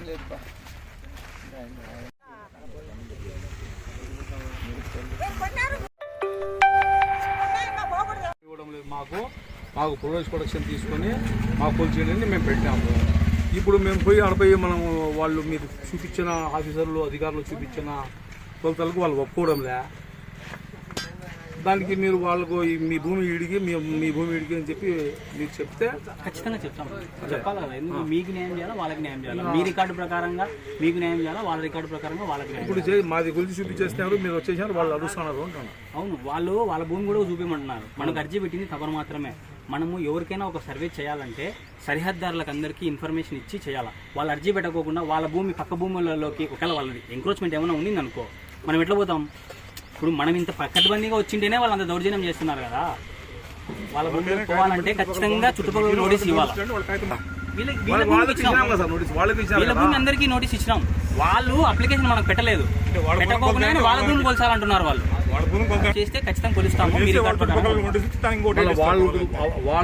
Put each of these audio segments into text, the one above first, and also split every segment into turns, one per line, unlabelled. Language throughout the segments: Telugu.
ఏం లేదు
మాకు. మాకు ప్రొడక్ట్ ప్రొడక్షన్ తీసుకొని మాకు కొలిచేయండి మేము పెట్టాము. ఇప్పుడు మేము పోయి ఆడపోయి మనం వాళ్ళు మీరు చూపించిన ఆఫీసర్లు అధికారులు చూపించిన కొలతలకు వాళ్ళు ఒప్పుకోవడంలే. దానికి మీరు వాళ్ళకు మీ భూమి ఇడిగి మీ మీ భూమి ఇడిగి అని చెప్పి మీరు చెప్తే
ఖచ్చితంగా చెప్తాం. చెప్పాలి? కదా ఎందుకు మీకు న్యాయం చేయాలా? వాళ్ళకి న్యాయం చేయాలా? మీ రికార్డు ప్రకారంగా మీకు న్యాయం చేయాలా? వాళ్ళ రికార్డు ప్రకారంగా వాళ్ళకి
ఇప్పుడు మాది గురించి చూపించేస్తున్నారు మీరు వచ్చేసారు వాళ్ళు అడుస్తున్నారు అంటున్నాను
అవును వాళ్ళు వాళ్ళ భూమి కూడా చూపించమంటున్నారు మనకు అర్జీ పెట్టింది తమరు మాత్రమే. మనము ఎవరికైనా ఒక సర్వే చేయాలంటే సరిహద్దారులకు అందరికీ ఇన్ఫర్మేషన్ ఇచ్చి చేయాలా? వాళ్ళు అర్జీ పెట్టకోకుండా వాళ్ళ భూమి పక్క భూములలోకి ఒకవేళ వాళ్ళది ఎంక్రోచ్మెంట్ ఏమైనా ఉండింది అనుకో మనం ఎట్లా పోతాం? ఇప్పుడు మనం ఇంత పక్కబందీగా వచ్చింటేనే వాళ్ళు అంత దౌర్జన్యం చేస్తున్నారు కదా. వాళ్ళ భూమి పోవాలంటే ఖచ్చితంగా చుట్టుపక్కల నోటీస్ ఇవ్వాలి. వీళ్ళ భూమి అందరికీ నోటీస్ ఇచ్చినాం. వాళ్ళు అప్లికేషన్ మనకు పెట్టలేదు.
వాళ్ళ భూమి
పెట్టకపోకుండా వాళ్ళ భూమి కొలిచాలంటున్నారు వాళ్ళు.
వాళ్ళ భూమి కొంత
చేస్తే ఖచ్చితంగా కొలుస్తాము.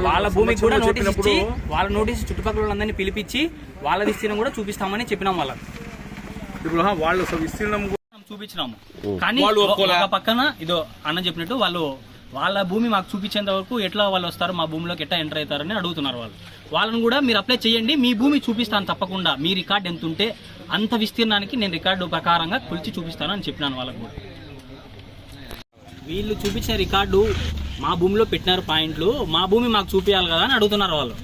వాళ్ళ
భూమికి కూడా నోటీస్ ఇచ్చి వాళ్ళ నోటీస్ చుట్టుపక్కల వాళ్ళందరినీ పిలిపించి వాళ్ళ విస్తీర్ణం కూడా చూపిస్తామని చెప్పినాం వాళ్ళకి.
ఇప్పుడు వాళ్ళ విస్తీర్ణం
చూపించినాము. కానీ ఒక. పక్కన ఇదో అన్న చెప్పినట్టు వాళ్ళు వాళ్ళ భూమి మాకు చూపించేంత వరకు ఎట్లా వాళ్ళు వస్తారు మా భూమిలోకి ఎట్లా ఎంటర్ అవుతారని అడుగుతున్నారు వాళ్ళు. వాళ్ళని కూడా మీరు అప్లై చేయండి మీ భూమి చూపిస్తాను తప్పకుండా. మీ రికార్డ్ ఎంత ఉంటే అంత విస్తీర్ణానికి నేను రికార్డు ప్రకారంగా కొలిచి చూపిస్తాను అని చెప్పినాను వాళ్ళకు కూడా. వీళ్ళు చూపించిన రికార్డు మా భూమిలో పెట్టినారు పాయింట్లు మా భూమి మాకు చూపించాలి కదా అని అడుగుతున్నారు వాళ్ళు.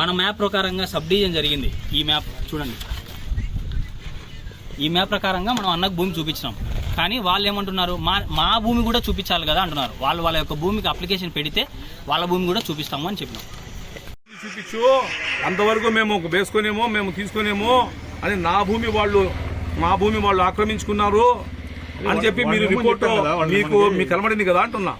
మన మ్యాప్ ప్రకారంగా సబ్ డివిజన్ జరిగింది. ఈ మ్యాప్ చూడండి. ఈ మ్యాప్ ప్రకారంగా మనం అన్నకు భూమి చూపించినాం. కానీ వాళ్ళు ఏమంటున్నారు? మా మా భూమి కూడా చూపించాలి కదా అంటున్నారు. వాళ్ళు వాళ్ళ యొక్క భూమికి అప్లికేషన్ పెడితే వాళ్ళ భూమి కూడా చూపిస్తాము అని చెప్పినాం.
చూపించు. అంతవరకు మేము ఒక వేసుకునేమో మేము తీసుకునేమో అని నా భూమి వాళ్ళు మా భూమి వాళ్ళు ఆక్రమించుకున్నారు అని చెప్పి మీరు రిపోర్ట్ మీకు మీకు కనబడింది కదా అంటున్నా.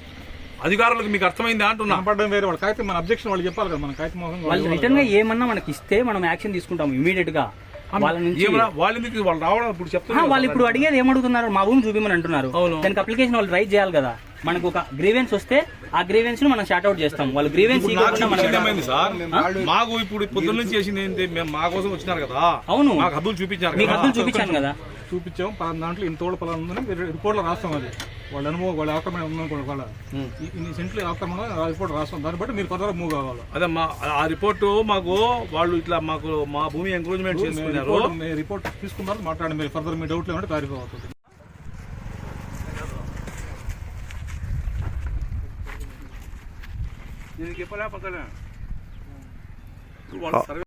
అధికారులకు మీకు అర్థమైంది అంటున్నా?
వేరే వాళ్ళ. కాగితం మన అబ్జెక్షన్ వాళ్ళు చెప్పాలి కదా మన కాగితం మోహన్
వాళ్ళు రిటర్న్గా ఏమన్నా మనకి ఇస్తే మనం యాక్షన్ తీసుకుంటాం ఇమీడియట్గా. వాళ్ళ
రావడం ఇప్పుడు చెప్తున్నారు
వాళ్ళు ఇప్పుడు అడిగేది ఏమడుగుతున్నారు? మా భూమి చూపిమని అంటున్నారు. దానికి అప్లికేషన్ వాళ్ళు రైట్ చేయాలి కదా. మనకు ఒక గ్రీవెన్స్ వస్తే ఆ గ్రీవెన్స్ను మనం షార్ట్అవుట్ చేస్తాం. వాళ్ళు గ్రీవెన్స్
మాకు ఇప్పుడు పొద్దున్న నుంచి చేసింది ఏంటి? మేము మా కోసం వచ్చినారు కదా.
అవును.
మాకు హద్దులు చూపించారు
మీకు హద్దులు చూపించాను కదా.
చూపించాం. పలానా దాంట్లో ఇంత పలానా ఉందని రిపోర్ట్లో రాస్తాం అది. వాళ్ళ అనుభవం వాళ్ళ ఆక్రమణ ఉందనుకోండి వాళ్ళ ఇన్ని సెంట్లు ఆక్రమణ ఆ రిపోర్ట్ రాస్తాం. దాన్ని బట్టి మీరు ఫర్దర్ మూవ్ కావాలి.
అదే మా ఆ రిపోర్టు మాకు వాళ్ళు ఇట్లా మాకు మా భూమి ఎంక్రోచ్మెంట్ చేసుకున్నారు.
రిపోర్ట్ తీసుకున్నారు మాట్లాడండి మీరు ఫర్దర్ మీ డౌట్లు ఏమంటే క్లారిఫై అవుతుంది.
దీనికి చెప్పలే పక్కన